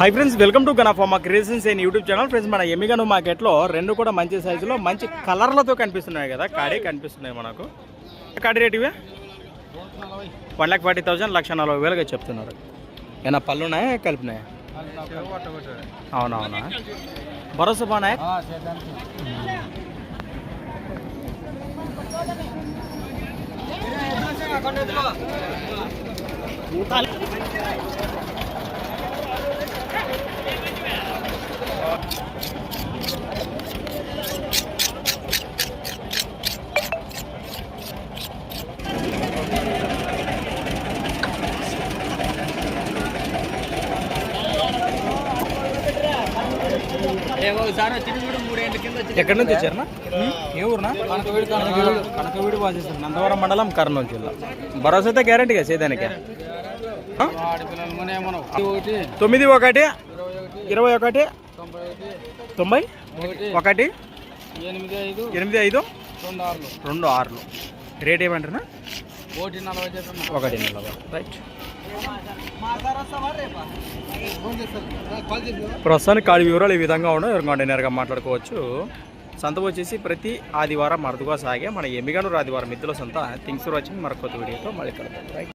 High friends welcome to గనాఫామా creations and YouTube channel friends మన ఎమ్మిగను మార్కెట్లో రెండు కూడా మంచి సైజులో మంచి కలర్లతో కనిపిస్తున్నాయి కదా కాడే కనిపిస్తున్నాయి మనకు కాడి రేట్ ఇవే వన్ ల్యాక్ ఫార్టీ థౌసండ్ లక్ష నలభై వేలుగా చెప్తున్నారు ఏమైనా పళ్ళు ఉన్నాయా కలిపినాయా అవునవునా భరోసా బాగున్నాయా ఎక్కడి నుంచి వచ్చారనా? ఏ ఊరునా? కనకవీడు వాసేస్తారు నందవరం మండలం కర్నూలు జిల్లా. భరోసా అయితే గ్యారంటీగా ఆ? తొమ్మిది ఒకటి ఇరవై ఒకటి తొంభై ఒకటి ఎనిమిది ఐదు రెండు ఆరులు. రేట్ ఏమంటారా? ఒకటి నలభై. రైట్. ప్రస్తుతానికి కాడి వివరాలు ఈ విధంగా ఉండవు ఎవరు నేరుగా మాట్లాడుకోవచ్చు. సంత వచ్చేసి ప్రతి ఆదివారం అరుదుగా సాగే మన ఎమ్మిగనూరు ఆదివారం మిద్దుల సంత థింగ్స్ వచ్చింది మరొక కొత్త వీడియోతో మళ్ళీ కలుద్దాం.